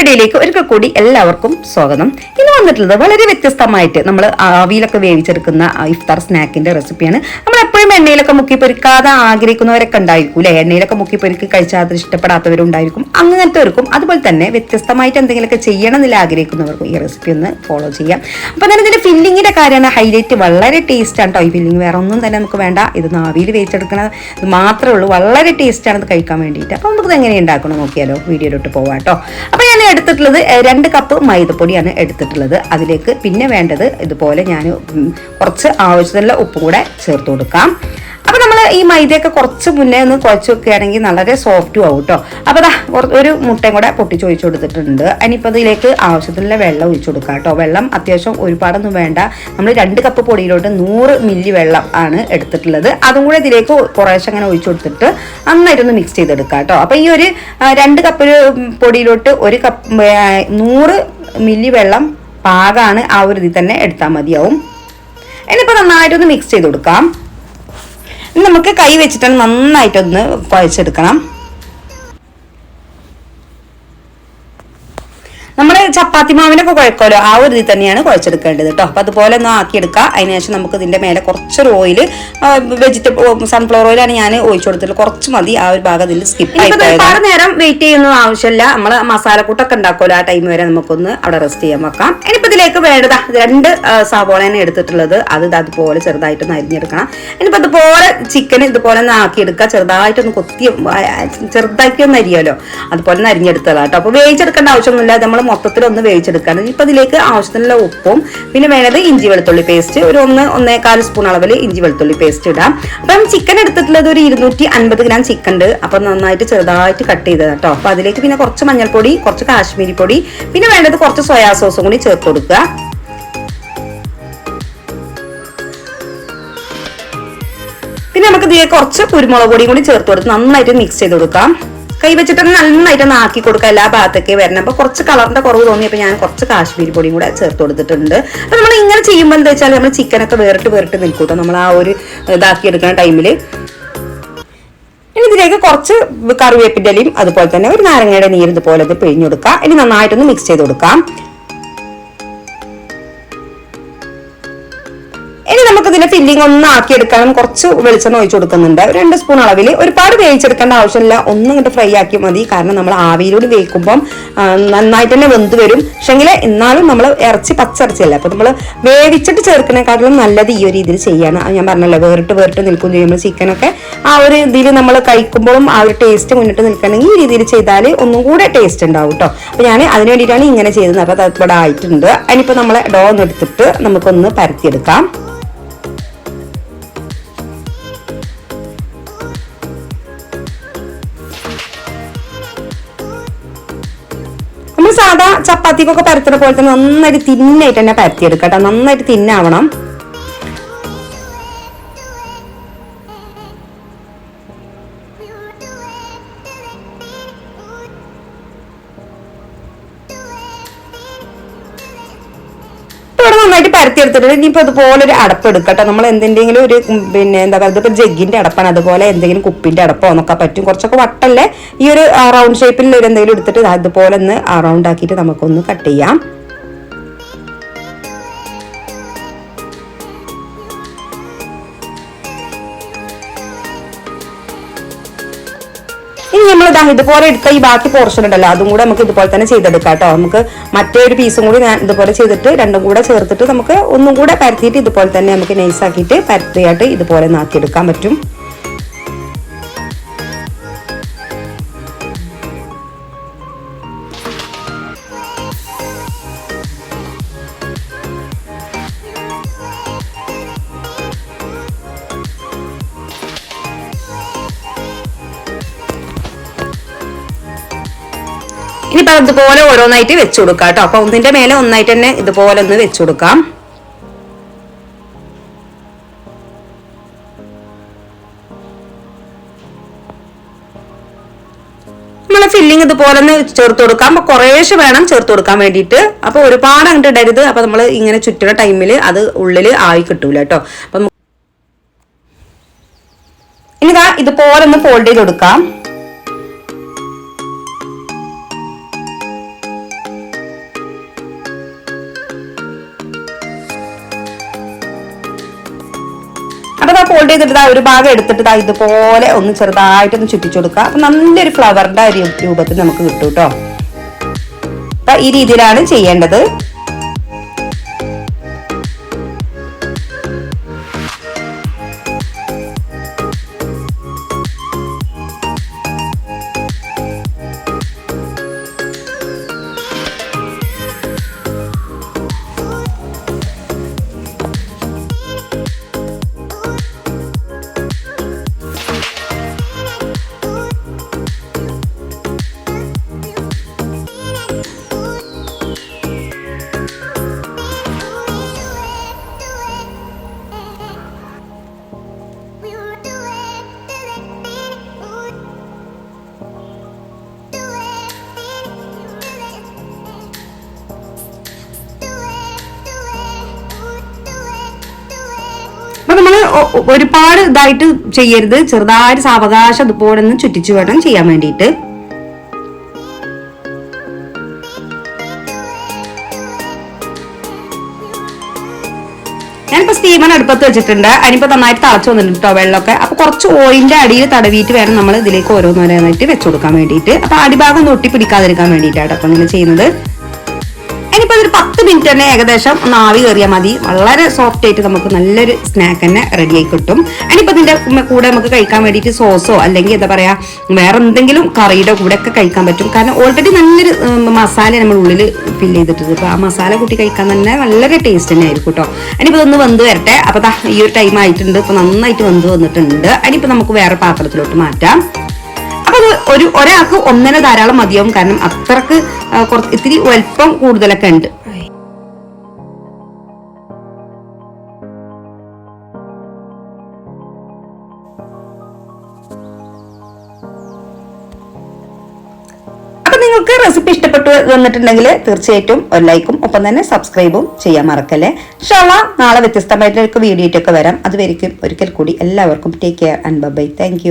വീഡിയോയിലേക്ക് ഒരിക്കൽ കൂടി എല്ലാവർക്കും സ്വാഗതം. ഇന്ന് വന്നിട്ടുള്ളത് വളരെ വ്യത്യസ്തമായിട്ട് നമ്മൾ ആവിയിലൊക്കെ വേവിച്ചെടുക്കുന്ന ഇഫ്താർ സ്നാക്കിന്റെ റെസിപ്പിയാണ് നമ്മൾ എപ്പോഴും എണ്ണയിലൊക്കെ മുക്കി പൊരിക്കാതെ ആഗ്രഹിക്കുന്നവരൊക്കെ ഉണ്ടായിരിക്കും അല്ലെ എണ്ണയിലൊക്കെ മുക്കി പൊരിക്ക് കഴിച്ചാൽ അത് ഇഷ്ടപ്പെടാത്തവരുണ്ടായിരിക്കും അങ്ങനത്തെവർക്കും. അതുപോലെ തന്നെ വ്യത്യസ്തമായിട്ട് എന്തെങ്കിലുമൊക്കെ ചെയ്യണം എന്നില്ല ആഗ്രഹിക്കുന്നവർക്കും ഈ റെസിപ്പി ഒന്ന് ഫോളോ ചെയ്യാം. അപ്പൊ തന്നെ ഇതിന്റെ ഫില്ലിങ്ങിന്റെ കാര്യമാണ്. ഹൈലൈറ്റ് വളരെ ടേസ്റ്റ് ആണ് കേട്ടോ ഈ ഫില്ലിങ് വേറെ ഒന്നും തന്നെ നമുക്ക് വേണ്ട. ഇത് നാവിയിൽ വേവിച്ചെടുക്കണത് ഇത് മാത്രമേ ഉള്ളൂ. വളരെ ടേസ്റ്റ് ആണ് ഇത് കഴിക്കാൻ വേണ്ടിയിട്ട്. അപ്പൊ നമുക്ക് എങ്ങനെ ഉണ്ടാക്കണം നോക്കിയാലോ വീഡിയോയിലോട്ട് പോവാം കേട്ടോ അപ്പൊ ഞാൻ എടുത്തിട്ടുള്ളത് രണ്ട് കപ്പ് മൈദപ്പൊടിയാണ് എടുത്തിട്ടുള്ളത്. അതിലേക്ക് പിന്നെ വേണ്ടത് ഇതുപോലെ ഞാൻ കുറച്ച് ആവശ്യത്തിനുള്ള ഉപ്പ് കൂടെ ചേർത്ത് കൊടുക്കാം. അപ്പൊ നമ്മൾ ഈ മൈദയൊക്കെ കുറച്ച് മുന്നേ ഒന്ന് കുഴച്ച് വെക്കുകയാണെങ്കിൽ വളരെ സോഫ്റ്റും ആവും കേട്ടോ അപ്പോൾ അതാ ഒരു മുട്ടയും കൂടെ പൊട്ടിച്ച് ഒഴിച്ചു കൊടുത്തിട്ടുണ്ട്. അതിനിപ്പോൾ ഇതിലേക്ക് ആവശ്യത്തിനുള്ള വെള്ളം ഒഴിച്ചു കൊടുക്കാം കേട്ടോ വെള്ളം അത്യാവശ്യം ഒരുപാടൊന്നും വേണ്ട. നമ്മൾ രണ്ട് കപ്പ് പൊടിയിലോട്ട് നൂറ് മില്ലി വെള്ളം ആണ് എടുത്തിട്ടുള്ളത്. അതും കൂടെ ഇതിലേക്ക് കുറേശ്ശെ അങ്ങനെ ഒഴിച്ചു കൊടുത്തിട്ട് നന്നായിട്ടൊന്ന് മിക്സ് ചെയ്തെടുക്കാം കേട്ടോ അപ്പോൾ ഈ ഒരു രണ്ട് കപ്പ് പൊടിയിലോട്ട് ഒരു കപ്പ് നൂറ് മില്ലി വെള്ളം പാകാണ് ആ ഒരു ഇതിൽ തന്നെ എടുത്താൽ മതിയാവും. ഇനിയിപ്പോൾ നന്നായിട്ടൊന്ന് മിക്സ് ചെയ്ത് കൊടുക്കാം. നമുക്ക് കൈ വെച്ചിട്ട് നന്നായിട്ടൊന്ന് കുഴച്ചെടുക്കണം നമ്മൾ ചപ്പാത്തി മാവിനൊക്കെ കുഴക്കുമല്ലോ. ആ ഒരു ഇതിൽ തന്നെയാണ് കുഴച്ചെടുക്കേണ്ടത് കേട്ടോ. അപ്പൊ അതുപോലെ ഒന്ന് ആക്കിയെടുക്കുക അതിനുശേഷം നമുക്ക് ഇതിന്റെ മേലെ കുറച്ചൊരു ഓയിൽ വെജിറ്റബിൾ സൺഫ്ലവർ ഓയിലാണ് ഞാൻ ഒഴിച്ചു കൊടുത്തിട്ടുള്ളത്. കുറച്ച് മതി. ആ ഒരു ഭാഗം ഇതിൽ സ്കിപ്പ് ഒരുപാട് നേരം വെയിറ്റ് ചെയ്യുന്ന ആവശ്യമില്ല. നമ്മൾ മസാലക്കൂട്ടൊക്കെ ഉണ്ടാക്കുമല്ലോ ആ ടൈം വരെ നമുക്കൊന്ന് അവിടെ റെസ്റ്റ് ചെയ്യാൻ വെക്കാം. ഇനിയിപ്പോ ഇതിലേക്ക് വേണ്ടത് രണ്ട് സവോളയാണ് എടുത്തിട്ടുള്ളത്. അത് അതുപോലെ ചെറുതായിട്ടൊന്ന് അരിഞ്ഞെടുക്കണം. ഇനിയിപ്പോ അതുപോലെ ചിക്കൻ ഇതുപോലെ ഒന്ന് ആക്കിയെടുക്കുക. ചെറുതായിട്ടൊന്ന് കൊത്തി ചെറുതാക്കി ഒന്ന് അരിയാലോ. അതുപോലെ ഒന്ന് അരിഞ്ഞെടുത്തതാണ് കേട്ടോ. അപ്പൊ വേവിച്ചെടുക്കേണ്ട ആവശ്യമൊന്നുമില്ല. നമ്മൾ മൊത്തത്തിൽ ഒന്ന് വേവിച്ചെടുക്കാണ് ഇപ്പൊ ഇതിലേക്ക് ആവശ്യത്തിനുള്ള ഉപ്പും പിന്നെ വേണത് ഇഞ്ചി വെളുത്തുള്ളി പേസ്റ്റ് ഒരു ഒന്ന് ഒന്നേകാൽ സ്പൂൺ അളവിൽ ഇഞ്ചി വെളുത്തുള്ളി പേസ്റ്റ് ഇടാം. അപ്പം ചിക്കൻ എടുത്തിട്ടുള്ളത് ഒരു ഇരുന്നൂറ്റി അൻപത് ഗ്രാം ചിക്കൻ ഉണ്ട്. അപ്പൊ നന്നായിട്ട് ചെറുതായിട്ട് കട്ട് ചെയ്തത് കേട്ടോ അപ്പൊ അതിലേക്ക് പിന്നെ കുറച്ച് മഞ്ഞൾപ്പൊടി കുറച്ച് കാശ്മീരി പൊടി പിന്നെ വേണ്ടത് കുറച്ച് സോയാ സോസും കൂടി ചേർത്ത് കൊടുക്കുക. പിന്നെ നമുക്ക് ഇതിലേക്ക് കുറച്ച് കുരുമുളക് പൊടിയും കൂടി ചേർത്ത് കൊടുത്ത് നന്നായിട്ട് മിക്സ് ചെയ്ത് കൊടുക്കാം. കൈ വെച്ചിട്ട് നന്നായിട്ട് ആക്കി കൊടുക്കുക എല്ലാ ഭാഗത്തേക്ക് വരണം അപ്പൊ കുറച്ച് കളറിന്റെ കുറവ് തോന്നിയപ്പോൾ ഞാൻ കുറച്ച് കാശ്മീരി പൊടിയും കൂടെ ചേർത്ത് കൊടുത്തിട്ടുണ്ട്. അപ്പൊ നമ്മൾ ഇങ്ങനെ ചെയ്യുമ്പോൾ എന്താ വെച്ചാൽ നമ്മൾ ചിക്കനൊക്കെ വേറിട്ട് വേറിട്ട് നിൽക്കൂട്ടോ നമ്മൾ ആ ഒരു ഇതാക്കി എടുക്കുന്ന ടൈമിൽ ഇനി ഇതിലേക്ക് കുറച്ച് കറിവേപ്പിന്റെ അതുപോലെ തന്നെ ഒരു നാരങ്ങയുടെ നീര് ഇതുപോലെ ഇത് കൊടുക്കാം. ഇനി നന്നായിട്ടൊന്ന് മിക്സ് ചെയ്ത് കൊടുക്കാം. നമുക്ക് ഇതിന്റെ ഫില്ലിംഗ് ഒന്ന് ആക്കി എടുക്കാനും കുറച്ച് വെളിച്ചെണ്ണ ഒഴിച്ചു കൊടുക്കുന്നുണ്ട്. രണ്ട് സ്പൂൺ അളവിൽ ഒരുപാട് വേവിച്ചെടുക്കേണ്ട ആവശ്യമില്ല. ഒന്നും ഇങ്ങോട്ട് ഫ്രൈ ആക്കി മതി. കാരണം നമ്മൾ ആവിയിലൂടെ വേവിക്കുമ്പം നന്നായിട്ട് തന്നെ വെന്ത് വരും. പക്ഷെങ്കിൽ എന്നാലും നമ്മൾ ഇറച്ചി പച്ചിറച്ചിയല്ല? അപ്പൊ നമ്മൾ വേവിച്ചിട്ട് ചേർക്കുന്നതിനെക്കാട്ടിലും നല്ലത് ഈ ഒരു രീതിയിൽ ചെയ്യാണ്. ഞാൻ പറഞ്ഞല്ലോ വേറിട്ട് വേറിട്ട് നിൽക്കും ചെയ്യും നമ്മൾ ചിക്കനൊക്കെ ആ ഒരു ഇതിൽ നമ്മൾ കഴിക്കുമ്പോഴും ആ ഒരു ടേസ്റ്റ് മുന്നിട്ട് നിൽക്കണമെങ്കിൽ ഈ രീതിയിൽ ചെയ്താൽ ഒന്നും കൂടെ ടേസ്റ്റ് ഉണ്ടാവും കേട്ടോ അപ്പൊ ഞാൻ അതിന് വേണ്ടിയിട്ടാണ് ഇങ്ങനെ ചെയ്തത്. അപ്പൊ അത് അതിനിപ്പോ നമ്മളെ ഡോ ഒന്ന് എടുത്തിട്ട് നമുക്കൊന്ന് പരത്തിയെടുക്കാം. സാധാ ചപ്പാത്തിക്കൊക്കെ പരത്തുന്ന പോലെ തന്നെ നന്നായിട്ട് തിന്നായിട്ട് തന്നെ പരത്തിയെടുക്കുക കേട്ടോ. നന്നായിട്ട് തിന്നാവണം. ഇവിടെ നന്നായിട്ട് പരത്തിയെടുത്തിട്ട് ഇനിയിപ്പോൾ അതുപോലെ ഒരു അടപ്പ് എടുക്കട്ടെ നമ്മൾ എന്തെങ്കിലും ഒരു പിന്നെ എന്താ പറയുക ഇതിപ്പോൾ ജഗ്ഗിന്റെ അടപ്പാണ്. അതുപോലെ എന്തെങ്കിലും കുപ്പിന്റെ അടപ്പോ എന്നൊക്കെ പറ്റും. കുറച്ചൊക്കെ വട്ടല്ലേ? ഈ ഒരു റൗണ്ട് ഷേപ്പിൽ ഒരു എന്തെങ്കിലും എടുത്തിട്ട് അതുപോലെ ഒന്ന് റൗണ്ട് ആക്കിയിട്ട് നമുക്കൊന്ന് കട്ട് ചെയ്യാം. നമ്മൾ ഇതാ ഇതുപോലെ എടുത്ത ഈ ബാക്കി പോർഷൻ ഉണ്ടല്ലോ അതും കൂടെ നമുക്ക് ഇതുപോലെ തന്നെ ചെയ്തെടുക്കാം കേട്ടോ നമുക്ക് മറ്റേ ഒരു പീസും കൂടി ഞാൻ ഇതുപോലെ ചെയ്തിട്ട് രണ്ടും കൂടെ ചേർത്തിട്ട് നമുക്ക് ഒന്നും കൂടെ പരത്തിയിട്ട് ഇതുപോലെ തന്നെ നമുക്ക് നൈസ് ആക്കിയിട്ട് പരത്തിയായിട്ട് ഇതുപോലെ നാക്കിയെടുക്കാൻ പറ്റും. ഇനിയിപ്പോ ഇതുപോലെ ഓരോന്നായിട്ട് വെച്ചു കൊടുക്കാം കേട്ടോ. അപ്പൊ ഒന്നിന്റെ മേലെ ഒന്നായിട്ട് തന്നെ ഇതുപോലെ ഒന്ന് വെച്ചു കൊടുക്കാം. നമ്മളെ ഫില്ലിങ് ഇതുപോലെ ഒന്ന് ചേർത്ത് കൊടുക്കാം. അപ്പൊ കുറേശ്ശെ വേണം ചേർത്ത് കൊടുക്കാൻ വേണ്ടിയിട്ട്. അപ്പൊ ഒരുപാട് അങ്ങോട്ട് ഇടരുത്. അപ്പൊ നമ്മൾ ഇങ്ങനെ ചുറ്റുന്ന ടൈമിൽ അത് ഉള്ളിൽ ആയി കിട്ടൂല കേട്ടോ. അപ്പൊ ഇനി ഇതുപോലെ ഒന്ന് ഫോൾഡ് ചെയ്ത് കൊടുക്കാം. ഫോൾഡ് ചെയ്തിട്ട് ഒരു ഭാഗം എടുത്തിട്ട് ഇതുപോലെ ഒന്ന് ചെറുതായിട്ടൊന്ന് ചുറ്റിച്ചു കൊടുക്കുക. അപ്പൊ നല്ലൊരു ഫ്ലവറിന്റെ ഒരു രൂപത്തിൽ നമുക്ക് കിട്ടും കേട്ടോ അപ്പൊ ഈ രീതിയിലാണ് ചെയ്യേണ്ടത്. ഒരുപാട് ഇതായിട്ട് ചെയ്യരുത്. ചെറുതായിട്ട് സാവകാശം അതുപോലെ ഒന്ന് ചുറ്റിച്ചു വേണം ചെയ്യാൻ വേണ്ടിയിട്ട്. ഞാനിപ്പോ സ്റ്റീമർ അടുപ്പത്ത് വെച്ചിട്ടുണ്ട്. അതിനിപ്പോ നന്നായിട്ട് തളച്ചു വന്നിട്ടുണ്ട് കേട്ടോ വെള്ളമൊക്കെ. അപ്പൊ കുറച്ച് ഓയിലിന്റെ അടിയിൽ തടവിയിട്ട് വേണം നമ്മൾ ഇതിലേക്ക് ഓരോന്നോരോന്നായിട്ട് വെച്ചു കൊടുക്കാൻ വേണ്ടിയിട്ട്. അപ്പൊ അടിഭാഗം ഒട്ടി പിടിക്കാതിരിക്കാൻ വേണ്ടിയിട്ടാണ് അപ്പൊ ഇങ്ങനെ ചെയ്യുന്നത്. ഇനിയിപ്പോ ഒരു പത്ത് മിനിറ്റ് തന്നെ ഏകദേശം ഒന്ന് ആവി കയറിയാൽ മതി. വളരെ സോഫ്റ്റ് ആയിട്ട് നമുക്ക് നല്ലൊരു സ്നാക്ക് തന്നെ റെഡി ആയി കിട്ടും. ഇനിയിപ്പോ ഇതിന്റെ കൂടെ നമുക്ക് കഴിക്കാൻ വേണ്ടിയിട്ട് സോസോ അല്ലെങ്കിൽ എന്താ പറയാ വേറെ എന്തെങ്കിലും കറിയുടെ കൂടെ ഒക്കെ കഴിക്കാൻ പറ്റും. കാരണം ഓൾറെഡി നല്ലൊരു മസാല നമ്മൾ ഉള്ളിൽ ഫില്ല് ചെയ്തിട്ടുണ്ട്. അപ്പൊ ആ മസാല കൂട്ടി കഴിക്കാൻ തന്നെ വളരെ ടേസ്റ്റ് തന്നെ ആയിരിക്കും കേട്ടോ ഇനിയിപ്പോ ഇതൊന്ന് വെന്ത് വരട്ടെ. അപ്പൊ ദാ ഈ ഒരു ടൈം ആയിട്ടുണ്ട്. ഇപ്പൊ നന്നായിട്ട് വെന്ത് വന്നിട്ടുണ്ട്. ഇനിയിപ്പോ നമുക്ക് വേറെ പാത്രത്തിലോട്ട് മാറ്റാം. അത് ഒരു ഒരാൾക്ക് ഒന്നര ധാരാളം മതിയാവും. കാരണം അത്രയ്ക്ക് കുറച്ച് ഇത്തിരി വലിപ്പം കൂടുതലൊക്കെ ഉണ്ട്. നിങ്ങൾക്ക് റെസിപ്പി ഇഷ്ടപ്പെട്ടു വന്നിട്ടുണ്ടെങ്കിൽ തീർച്ചയായിട്ടും ഒരു ലൈക്കും ഒപ്പം തന്നെ സബ്സ്ക്രൈബും ചെയ്യാൻ മറക്കല്ലേ? ഷോള നാളെ വ്യത്യസ്തമായിട്ട് വീഡിയോ ഒക്കെ വരാം. അതുവരെയും ഒരിക്കൽ കൂടി എല്ലാവർക്കും take care and bye thank